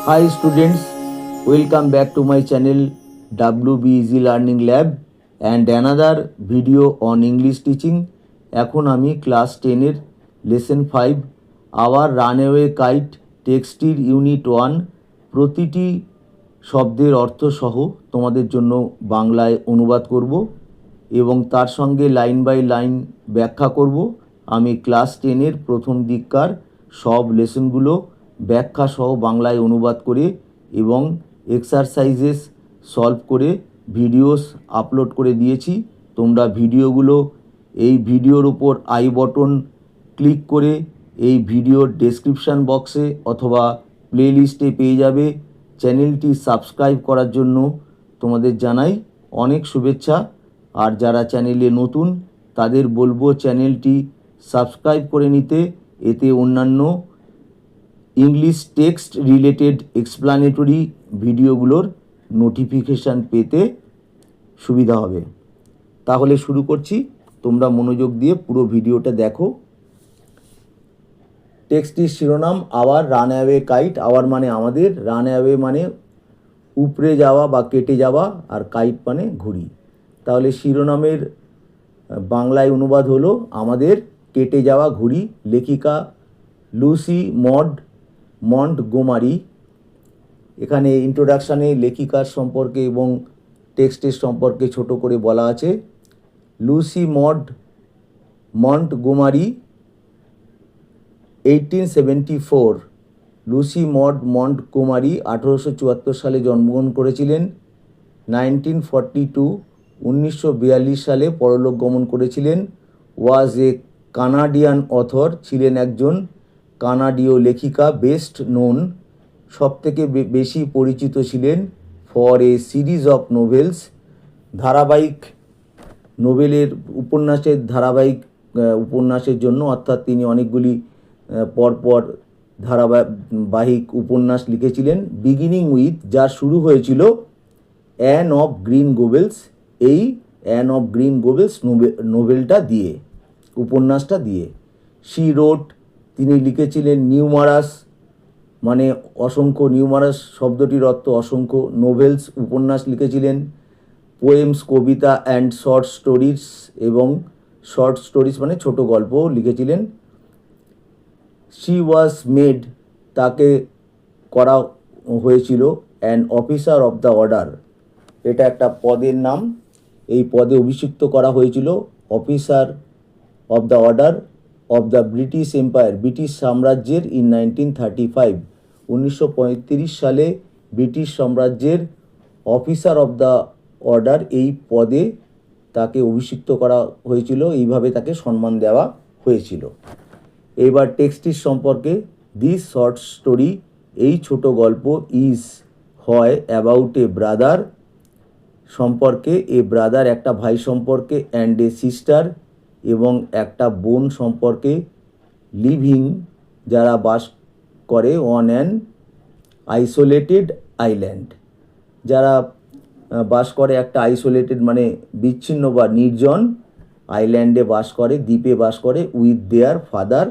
Hi students, welcome back to my channel WB Easy Learning Lab and another video on English teaching. এখন আমি class টেনের lesson five our runaway kite টেক্সটির unit one প্রতিটি শব্দের অর্থ সহ তোমাদের জন্য বাংলায় অনুবাদ করব এবং তার সঙ্গে লাইন বাই লাইন ব্যাখ্যা করব আমি ক্লাস টেনের প্রথম দিককার সব লেসনগুলো ব্যাখ্যা সহ বাংলায় অনুবাদ করে এবং এক্সারসাইজেস সলভ করে ভিডিওস আপলোড করে দিয়েছি। তোমরা ভিডিওগুলো এই ভিডিওর উপর আই বটন ক্লিক করে এই ভিডিওর ডেসক্রিপশান বক্সে অথবা প্লেলিস্টে পেয়ে যাবে। চ্যানেলটি সাবস্ক্রাইব করার জন্য তোমাদের জানাই অনেক শুভেচ্ছা। আর যারা চ্যানেলে নতুন, তাদের বলব চ্যানেলটি সাবস্ক্রাইব করে নিতে। এতে অন্যান্য ইংলিশ টেক্সট রিলেটেড এক্সপ্লানেটরি ভিডিওগুলোর নোটিফিকেশান পেতে সুবিধা হবে। তাহলে শুরু করছি। তোমরা মনোযোগ দিয়ে পুরো ভিডিওটা দেখো। টেক্সটির শিরোনাম, our run away kite. Our মানে আমাদের, রান অ্যাওয়ে মানে উপড়ে যাওয়া বা কেটে যাওয়া আর কাইট মানে ঘুড়ি। তাহলে শিরোনামের বাংলায় অনুবাদ হলো, আমাদের কেটে যাওয়া ঘুড়ি লেখিকা লুসি মড মন্ট গোমারি এখানে ইন্ট্রোডাকশানে লেখিকার সম্পর্কে এবং টেক্সটের সম্পর্কে ছোট করে বলা আছে। Lucy Maud Montgomery eighteen seventy four Lucy Maud Montgomery আঠেরোশো চুয়াত্তর সালে জন্মগ্রহণ করেছিলেন। নাইনটিন ফর্টি টু উনিশশো বিয়াল্লিশ সালে পরলোক গমন করেছিলেন। ওয়াজ এ কানাডিয়ান অথর ছিলেন একজন কানাডীয় লেখিকা বেস্ট নোন সবথেকে বেশি পরিচিত ছিলেন for a series of novels. ধারাবাহিক নোবেলের উপন্যাসের ধারাবাহিক উপন্যাসের জন্য অর্থাৎ তিনি অনেকগুলি পরপর ধারাবাহিক উপন্যাস লিখেছিলেন। বিগিনিং উইথ যা শুরু হয়েছিল অ্যান অফ গ্রিন গোবেলস এই অ্যান অফ গ্রিন গোবেলস নোবেলটা দিয়ে, উপন্যাসটা দিয়ে। শি রোড তিনি লিখেছিলেন নিউমারাস মানে অসংখ্য নিউমারাস শব্দটির অর্থ অসংখ্য। নোভেলস উপন্যাস লিখেছিলেন, পোয়েমস, কবিতা অ্যান্ড শর্ট স্টোরিজ এবং শর্ট স্টোরিজ মানে ছোট গল্প লিখেছিলেন। শি ওয়াজ মেড, তাকে করা হয়েছিল an officer of the Order. এটা একটা পদের নাম। এই পদে অভিষিক্ত করা হয়েছিল officer of the Order. Of the British Empire British সাম্রাজ্যের ইন নাইনটিন থার্টি ফাইভ উনিশশো পঁয়ত্রিশ সালে ব্রিটিশ সাম্রাজ্যের অফিসার অফ দ্য অর্ডার এই পদে তাকে অভিষিক্ত করা হয়েছিল, এইভাবে তাকে সম্মান দেওয়া হয়েছিল। এবার টেক্সটির সম্পর্কে দিস শর্ট স্টোরি এই ছোট গল্প ইজ হয় অ্যাবাউট এ ব্রাদার সম্পর্কে এ ব্রাদার একটা ভাই সম্পর্কে অ্যান্ড এ সিস্টার এবং একটা বোন সম্পর্কে লিভিং যারা বাস করে অন অ্যান আইসোলেটেড আইল্যান্ড যারা বাস করে একটা আইসোলেটেড মানে বিচ্ছিন্ন বা নির্জন আইল্যান্ডে বাস করে, দ্বীপে বাস করে উইথ দেয়ার ফাদার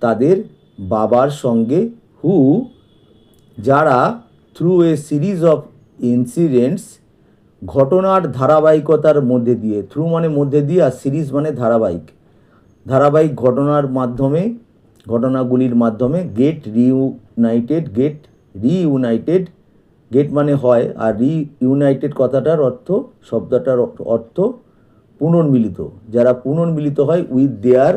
তাদের বাবার সঙ্গে হু যারা through a series of incidents ঘটনার ধারাবাহিকতার মধ্যে দিয়ে থ্রু মানে মধ্যে দিয়ে আর সিরিজ মানে ধারাবাহিক। ধারাবাহিক ঘটনার মাধ্যমে, ঘটনাগুলির মাধ্যমে get reunited get reunited get মানে হয় আর রিইউনাইটেড কথাটার অর্থ, শব্দটার অর্থ পুনর্মিলিত। যারা পুনর্মিলিত হয় উইথ দেয়ার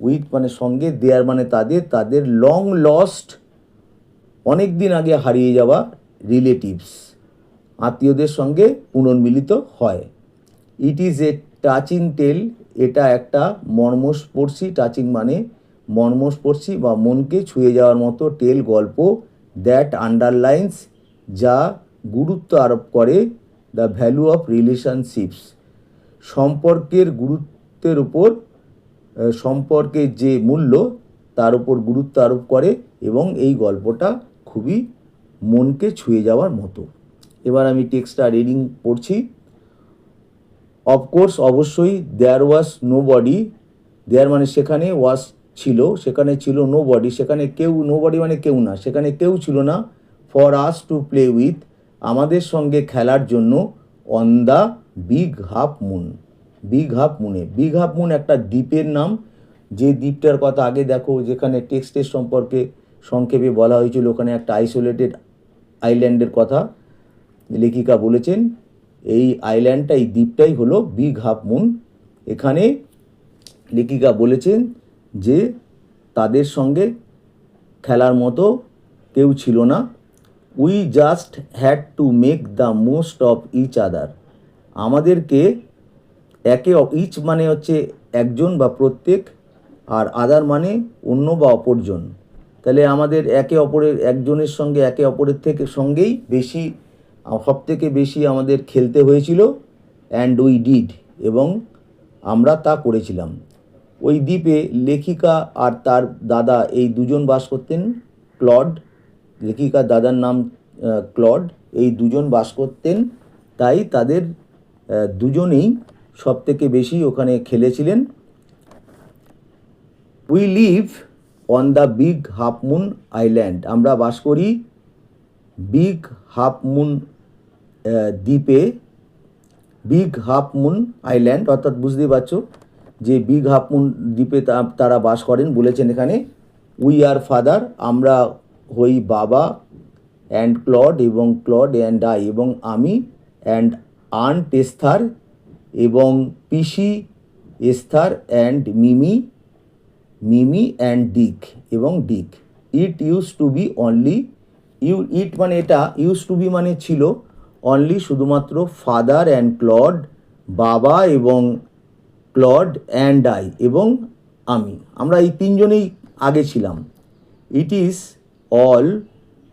উইথ মানে সঙ্গে দেয়ার মানে তাদের তাদের লং লস্ট অনেক দিন আগে হারিয়ে যাওয়া রিলেটিভস আত্মীয়দের সঙ্গে পুনর্মিলিত হয়। It is a touching tale এটা একটা মর্মস্পর্শী টাচিং মানে মর্মস্পর্শী বা মনকে ছুঁয়ে যাওয়ার মতো টেল গল্প দ্যাট আন্ডারলাইন্স যা গুরুত্ব আরোপ করে দ্য ভ্যালু অফ রিলেশনশিপস সম্পর্কের গুরুত্বের উপর সম্পর্কের যে মূল্য, তার উপর গুরুত্ব আরোপ করে এবং এই গল্পটা খুবই মনকে ছুঁয়ে যাওয়ার মতো। এবার আমি টেক্সটটা রিডিং পড়ছি। অফকোর্স অবশ্যই দেয়ার ওয়াজ নো বডি দেয়ার মানে সেখানে ওয়াজ ছিল, সেখানে ছিল নো বডি সেখানে কেউ নো বডি মানে কেউ না, সেখানে কেউ ছিল না for us to play with আমাদের সঙ্গে খেলার জন্য on the Big Half Moon Big Half মুনে Big half Moon একটা দ্বীপের নাম, যে দ্বীপটার কথা আগে দেখো, যেখানে টেক্সটের সম্পর্কে সংক্ষেপে বলা হয়েছিল, ওখানে একটা আইসোলেটেড আইল্যান্ডের কথা। লেখিকা বলেছেন, এই আইল্যান্ডটা, এই দ্বীপটাই হলো বিগ হাফ মুন। এখানে লেখিকা বলেছেন যে, তাদের সঙ্গে খেলার মতো কেউ ছিল না। We just had to make the most of each other. আমাদেরকে একে ইচ মানে হচ্ছে একজন বা প্রত্যেক, আর আদার মানে অন্য বা অপরজন। তাহলে আমাদের একে অপরের একজনের সঙ্গে, একে অপরের থেকে সঙ্গেই বেশি সব থেকে বেশি আমাদের খেলতে হয়েছিল অ্যান্ড উই ডিড এবং আমরা তা করেছিলাম। ওই দ্বীপে লেখিকা আর তার দাদা এই দুজন বাস করতেন, ক্লড লেখিকার দাদার নাম ক্লড, এই দুজন বাস করতেন, তাই তাদের দুজনেই সব থেকে বেশি ওখানে খেলেছিলেন। We live on the Big Half Moon island আমরা বাস করি বিগ হাফ মুন দ্বীপে বিগ হাফ মুন আইল্যান্ড, অর্থাৎ বুঝতেই পারছ যে বিগ হাফ মুন দ্বীপে তারা বাস করেন বলেছেন এখানে উই আর ফাদার আমরা হই বাবা অ্যান্ড ক্লড এবং ক্লড অ্যান্ড আই এবং আমি অ্যান্ড আন্ট এস্থার এবং পিসি Esther and Mimi Mimi and Dick এবং Dick it use to be only you it মানে এটা ইউজ টু বি মানে ছিল অনলি শুধুমাত্র ফাদার অ্যান্ড ক্লড বাবা এবং ক্লড অ্যান্ড আই এবং আমি। আমরা এই তিনজনেই আগে ছিলাম। It is all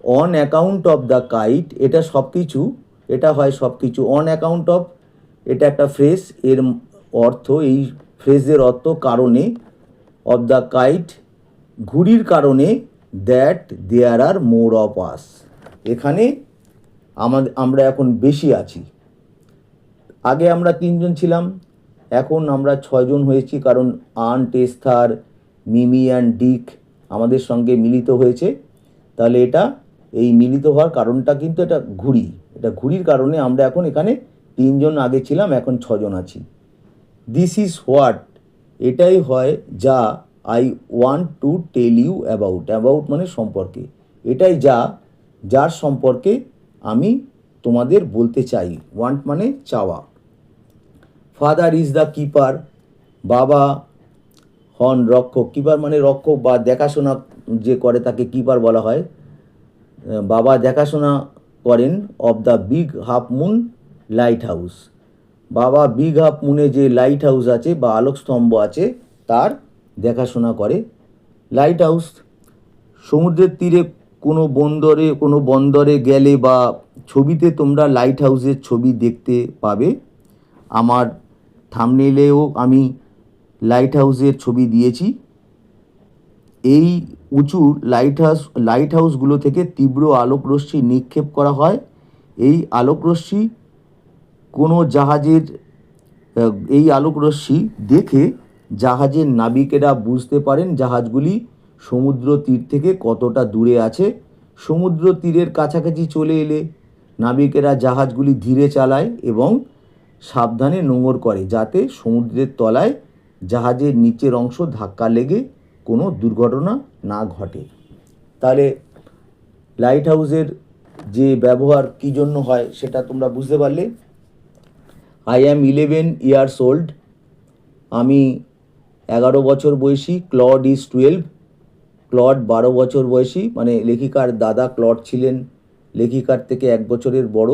on account of the kite এটা সব কিছু এটা হয় সব কিছু অন অ্যাকাউন্ট অফ এটা একটা ফ্রেজ এর অর্থ, এই ফ্রেজের অর্থ কারণে অফ দ্য কাইট ঘুড়ির কারণে that there R more of us এখানে আমাদের আমরা এখন বেশি আছি। আগে আমরা তিনজন ছিলাম, এখন আমরা ছয়জন হয়েছি কারণ aunt Esther Mimi and Dick আমাদের সঙ্গে মিলিত হয়েছে। তাহলে এটা, এই মিলিত হওয়ার কারণটা কিন্তু এটা ঘুড়ি। এটা ঘুড়ির কারণে আমরা এখন এখানে তিনজন আগে ছিলাম, এখন ছজন আছি। দিস ইজ হোয়াট এটাই হয় যা I want to tell you about about মানে সম্পর্কে। এটাই যা, যার সম্পর্কে আমি তোমাদের বলতে চাই। ওয়ান্ট মানে চাওয়া। ফাদার ইজ দ্য কিপার বাবা হন রক্ষক। কিপার মানে রক্ষক বা দেখাশোনা যে করে তাকে কিপার বলা হয়। বাবা দেখাশোনা করেন of the Big Half Moon lighthouse বাবা বিগ হাফ মুনে যে লাইট হাউস আছে বা আলোকস্তম্ভ আছে, তার দেখাশোনা করে। লাইট হাউস সমুদ্রের তীরে কোনো বন্দরে কোনো বন্দরে গেলে বা ছবিতে তোমরা লাইট হাউসের ছবি দেখতে পাবে। আমার থামনেলেও আমি লাইট হাউসের ছবি দিয়েছি। এই উঁচু লাইট হাউস লাইট হাউসগুলো থেকে তীব্র আলোকরশ্মি নিক্ষেপ করা হয়। এই আলোকরশ্মি কোনো জাহাজের এই আলোকরশ্মি দেখে জাহাজের নাবিকেরা বুঝতে পারেন জাহাজগুলি সমুদ্র তীর থেকে কতটা দূরে আছে? সমুদ্র তীরের কাছাকাছি চলে এলে নাবিকেরা জাহাজগুলি ধীরে চালায় এবং সাবধানে নোঙর করে যাতে সমুদ্রের তলায় জাহাজের নিচের অংশ ধাক্কা লেগে কোনো দুর্ঘটনা না ঘটে। তাহলে লাইট হাউসের যে ব্যবহার কী জন্য হয় সেটা তোমরা বুঝতে পারলে। I am eleven years old আমি এগারো বছর বয়সী ক্লড ইজ টুয়েলভ ক্লড বারো বছর বয়সী মানে লেখিকার দাদা ক্লড ছিলেন, লেখিকার থেকে এক বছরের বড়।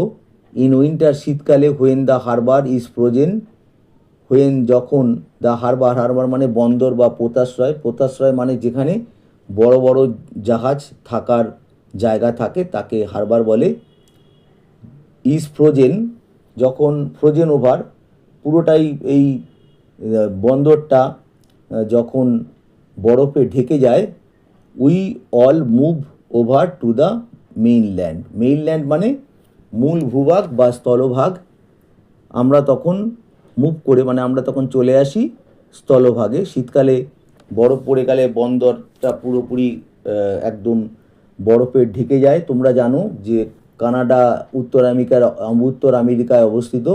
ইন উইন্টার শীতকালে when the harbour is frozen when যখন দ্য হারবার হারবার মানে বন্দর বা পোতাশ্রয় পোতাশ্রয় মানে যেখানে বড় বড় জাহাজ থাকার জায়গা থাকে, তাকে হারবার বলে। ইজ ফ্রোজেন যখন ফ্রোজেন ওভার পুরোটাই এই বন্দরটা যখন বরফে ঢেকে যায় we all move over to the mainland mainland মানে মূল ভূভাগ বা স্থলভাগ। আমরা তখন মুভ করে মানে আমরা তখন চলে আসি স্থলভাগে। শীতকালে বরফ পড়ে গেলে বন্দরটা পুরোপুরি একদম বরফে ঢেকে যায়। তোমরা জানো যে কানাডা, উত্তর আমেরিকার উত্তর আমেরিকায় অবস্থিত।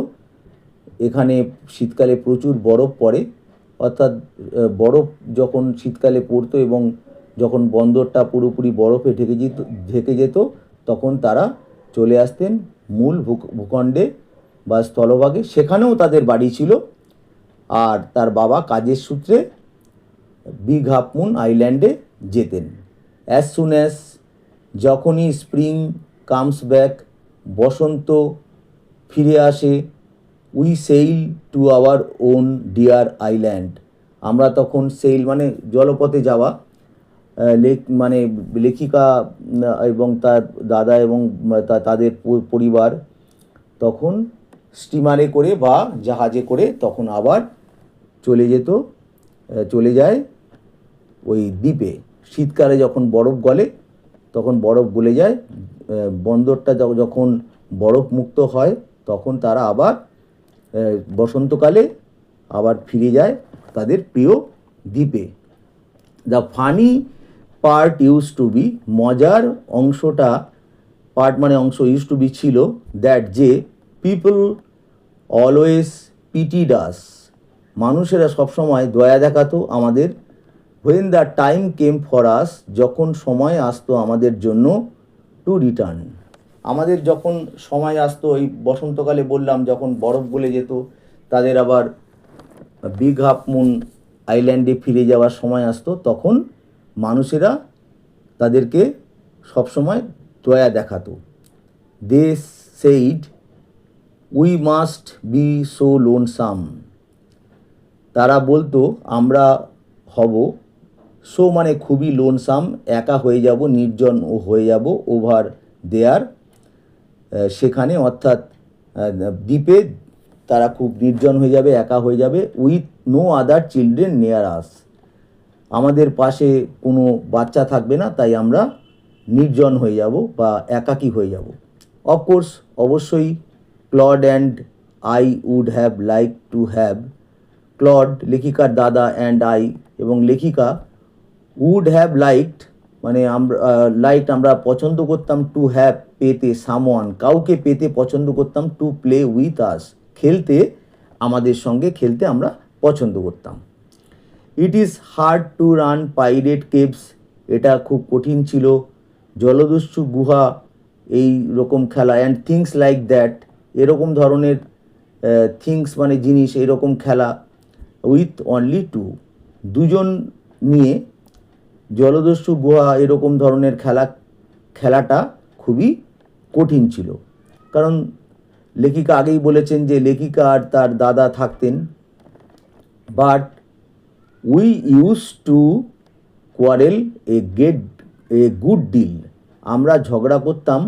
এখানে শীতকালে প্রচুর বরফ পড়ে। অর্থাৎ বরফ যখন শীতকালে পড়তো এবং যখন বন্দরটা পুরোপুরি বরফে ঢেকে যেত ঢেকে যেত, তখন তারা চলে আসতেন মূল ভূখণ্ডে বা স্থলভাগে। সেখানেও তাদের বাড়ি ছিল। আর তার বাবা কাজের সূত্রে বিগ হাফ মুন আইল্যান্ডে যেতেন। অ্যাজ সুন অ্যাজ যখনই স্প্রিং কামস ব্যাক বসন্ত ফিরে আসে we sail to our own dear island আমরা তখন সেইল মানে জলপথে যাওয়া। লেখ মানে লেখিকা এবং তার দাদা এবং তাদের পরিবার তখন স্টিমারে করে বা জাহাজে করে তখন আবার চলে যেত চলে যায় ওই দ্বীপে। শীতকালে যখন বরফ গলে, তখন বরফ গলে যায় বন্দরটা যখন বরফ মুক্ত হয়, তখন তারা আবার বসন্তকালে আবার ফিরে যায় তাদের প্রিয় দ্বীপে। The funny part use to be মজার অংশটা পার্ট মানে অংশ ইউজ টু বি ছিল দ্যাট যে পিপল অলওয়েজ পিটি ডাস মানুষেরা সবসময় দয়া দেখাতো আমাদের। When the time came for us যখন সময় আসতো আমাদের জন্য টু রিটার্ন আমাদের যখন সময় আসতো, ওই বসন্তকালে বললাম, যখন বরফ গলে যেত, তাদের আবার বিগ হাফ মুন আইল্যান্ডে ফিরে যাওয়ার সময় আসতো, তখন মানুষেরা তাদেরকে সবসময় দয়া দেখাতো। They said we must be so lonesome তারা বলতো, আমরা হব সো মানে খুবই লোনসাম একা হয়ে যাব, নির্জন ও হয়ে যাব ওভার দেয়ার সেখানে অর্থাৎ দ্বীপে তারা খুব নির্জন হয়ে যাবে, একা হয়ে যাবে with no other children near us আমাদের পাশে কোনো বাচ্চা থাকবে না, তাই আমরা নির্জন হয়ে যাব বা একাকী হয়ে যাব। অফকোর্স অবশ্যই Claude and I would have like to have Claude লেখিকার দাদা অ্যান্ড আই এবং লেখিকা উড হ্যাভ লাইকড মানে আমরা লাইক আমরা পছন্দ করতাম টু হ্যাভ পেতে সামওয়ান কাউকে পেতে পছন্দ করতাম টু প্লে উইথ আস খেলতে, আমাদের সঙ্গে খেলতে আমরা পছন্দ করতাম। It is hard to run pirate caves এটা খুব কঠিন ছিল। জলদস্যু, গুহা, এই রকম খেলা অ্যান্ড থিংস লাইক দ্যাট এরকম ধরনের থিংস মানে জিনিস, এরকম খেলা উইথ অনলি টু দুজন নিয়ে জলদস্যু, গুহা, এরকম ধরনের খেলা, খেলাটা খুবই কঠিন ছিল। কারণ লেখিকা আগেই বলেছেন যে লেখিকা আর তার দাদা থাকতেন। But we use to quarrel a great a good deal আমরা ঝগড়া করতাম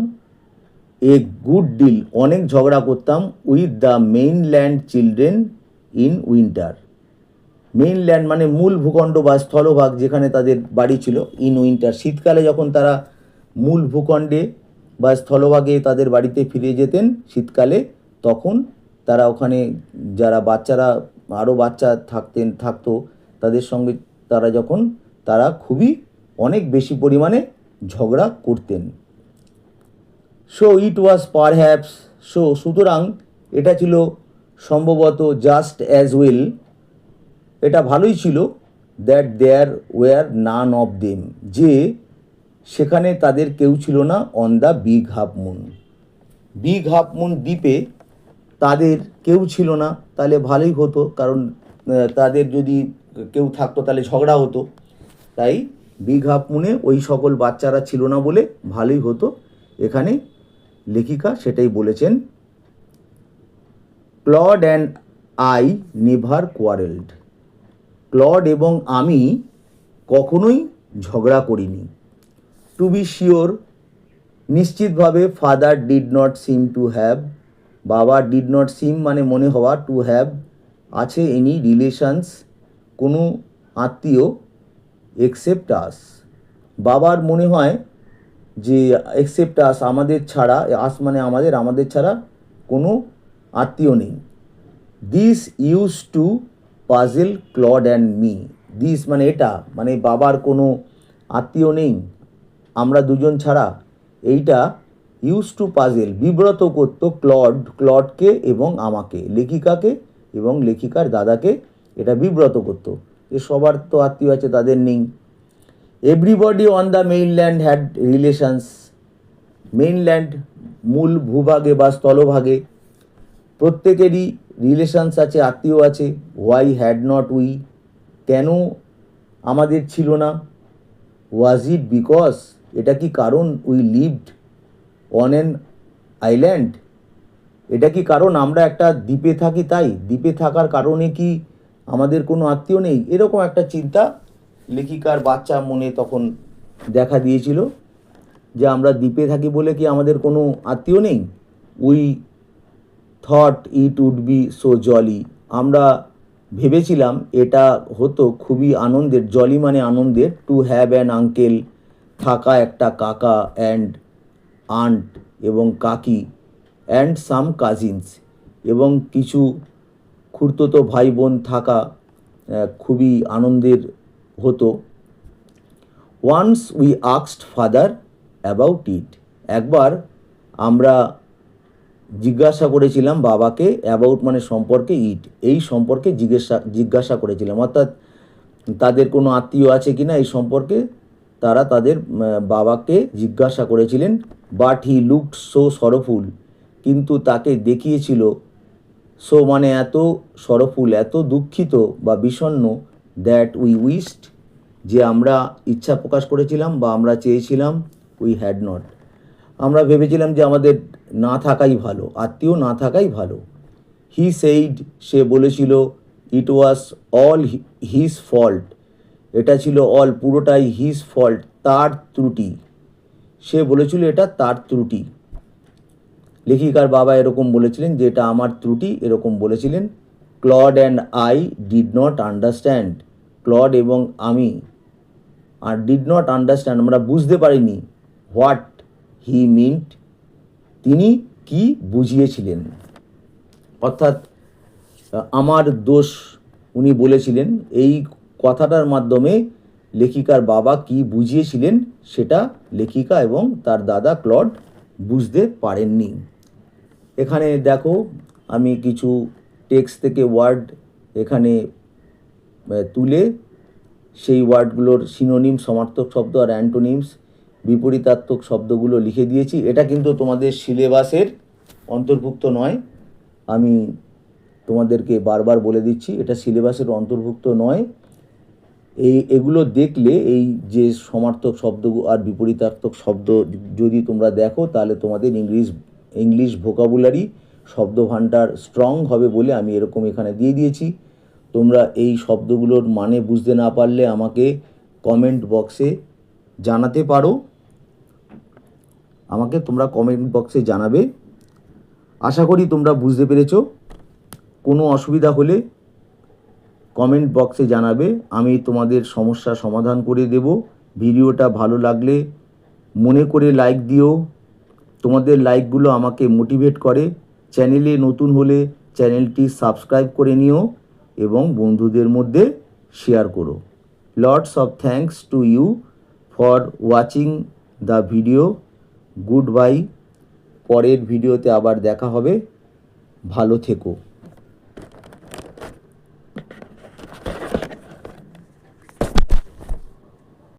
এ গুড ডিল অনেক ঝগড়া করতাম with the mainland children in winter mainland মানে মূল ভূখণ্ড বা স্থলভাগ যেখানে তাদের বাড়ি ছিল ইন উইন্টার শীতকালে যখন তারা মূল ভূখণ্ডে বা স্থলভাগে তাদের বাড়িতে ফিরে যেতেন শীতকালে, তখন তারা ওখানে যারা বাচ্চারা আরও বাচ্চা থাকতেন, থাকতো তাদের সঙ্গে তারা যখন, তারা খুবই অনেক বেশি পরিমাণে ঝগড়া করতেন। So it was per হ্যাপস so সুতরাং এটা ছিল সম্ভবত জাস্ট অ্যাজ ওয়েল এটা ভালোই ছিল that there were none of them যে সেখানে তাদের কেউ ছিল না on the Big Half Moon Big Half Moon দ্বীপে তাদের কেউ ছিল না, তাহলে ভালোই হতো, কারণ তাদের যদি কেউ থাকতো তাহলে ঝগড়া হতো। তাই হাফ মুনে ওই সকল বাচ্চারা ছিল না বলে ভালোই হতো। এখানে লেখিকা সেটাই বলেছেন, Claude and I never quarrelled. Claude এবং আমি কখনোই ঝগড়া করিনি। টু বি শিওর, নিশ্চিতভাবে father did not seem to have, বাবা ডিড নট সিম মানে মনে হওয়া, টু হ্যাভ আছে এনি রিলেশনস কোনো আত্মীয় এক্সেপ্ট আস বাবার মনে হয় যে এক্সেপ্ট আস আমাদের ছাড়া আস মানে আমাদের আমাদের ছাড়া কোনো আত্মীয় নেই। This use to puzzle Claude and me this মানে এটা মানে বাবার কোনো আত্মীয় নেই, আমরা দুজন ছাড়া। এইটা ইউজ টু পাজেল বিব্রত করতো ক্লড ক্লডকে এবং আমাকে, লেখিকাকে এবং লেখিকার দাদাকে এটা বিব্রত করতো যে সবার তো আত্মীয় আছে, তাদের নেই। Everybody on the mainland had relations mainland মূল ভূভাগে বা স্থলভাগে প্রত্যেকেরই রিলেশনস আছে, আত্মীয় আছে। Y had not we can আমাদের ছিল না? ওয়াজ ইট বিকজ এটা কি কারণ? We lived on an island এটা কি কারণ? আমরা একটা দ্বীপে থাকি তাই? দ্বীপে থাকার কারণে কি আমাদের কোনো আত্মীয় নেই। এরকম একটা চিন্তা লেখিকার বাচ্চা মনে তখন দেখা দিয়েছিল যে আমরা দ্বীপে থাকি বলে কি আমাদের কোনো আত্মীয় নেই? We thought it would be so jolly আমরা ভেবেছিলাম এটা হতো খুবই আনন্দের জলি মানে আনন্দের টু হ্যাভ অ্যান আঙ্কেল থাকা একটা কাকা অ্যান্ড আন্ট এবং কাকি অ্যান্ড সাম কাজিনস এবং কিছু খুড়তুতো ভাই বোন থাকা খুবই আনন্দের হতো। ওয়ান্স উই আক্সড ফাদার অ্যাবাউট ইট একবার আমরা জিজ্ঞাসা করেছিলাম বাবাকে অ্যাবাউট মানে সম্পর্কে ইট এই সম্পর্কে জিজ্ঞাসা জিজ্ঞাসা করেছিলাম। অর্থাৎ তাদের কোনো আত্মীয় আছে কি না এই সম্পর্কে তারা তাদের বাবাকে জিজ্ঞাসা করেছিলেন but he looked so sorrowful কিন্তু তাকে দেখিয়েছিল সো মানে এত সরফুল, এত দুঃখিত বা বিষণ্ণ দ্যাট উই উইস্ট যে আমরা ইচ্ছা প্রকাশ করেছিলাম বা আমরা চেয়েছিলাম উই হ্যাড নট আমরা ভেবেছিলাম যে আমাদের না থাকাই ভালো, আত্মীয় না থাকাই ভালো। হি সেইড সে বলেছিল it was all his fault এটা ছিল অল পুরোটাই হিজ ফল্ট তার ত্রুটি। সে বলেছিল, এটা তার ত্রুটি। লেখিকার বাবা এরকম বলেছিলেন যে এটা আমার ত্রুটি, এরকম বলেছিলেন Claude and I did not understand Claude এবং আমি আর ডিড নট আন্ডারস্ট্যান্ড আমরা বুঝতে পারিনি হোয়াট হি মিন্ট তিনি কি বুঝিয়েছিলেন। অর্থাৎ আমার দোষ উনি বলেছিলেন, এই কথাটার মাধ্যমে লেখিকার বাবা কি বুঝিয়েছিলেন সেটা লেখিকা এবং তার দাদা ক্লড বুঝতে পারেননি। এখানে দেখো আমি কিছু টেক্সট থেকে ওয়ার্ড এখানে তুলে সেই ওয়ার্ডগুলোর সিনোনিম সমার্থক শব্দ আর অ্যান্টোনিমস বিপরীতাত্মক শব্দগুলো লিখে দিয়েছি। এটা কিন্তু তোমাদের সিলেবাসের অন্তর্ভুক্ত নয়। আমি তোমাদেরকে বারবার বলে দিচ্ছি, এটা সিলেবাসের অন্তর্ভুক্ত নয়। এই, এগুলো দেখলে এই যে সমার্থক শব্দ আর বিপরীতার্থক শব্দ যদি তোমরা দেখো, তাহলে তোমাদের ইংলিশ ইংলিশ ভোকাবুলারি শব্দভাণ্ডার স্ট্রং হবে বলে আমি এরকম এখানে দিয়ে দিয়েছি। তোমরা এই শব্দগুলোর মানে বুঝতে না পারলে আমাকে কমেন্ট বক্সে জানাতে পারো। আমাকে তোমরা কমেন্ট বক্সে জানাবে। আশা করি তোমরা বুঝতে পেরেছ। কোনো অসুবিধা হলে কমেন্ট বক্সে জানাবে। আমি তোমাদের সমস্যা সমাধান করে দেব। ভিডিওটা ভালো লাগলে মনে করে লাইক দিও। তোমাদের লাইকগুলো আমাকে মোটিভেট করে। চ্যানেলে নতুন হলে চ্যানেলটি সাবস্ক্রাইব করে নিও এবং বন্ধুদের মধ্যে শেয়ার করো। Lots of thanks to you for watching the video goodbye পরের ভিডিওতে আবার দেখা হবে। ভালো থেকো।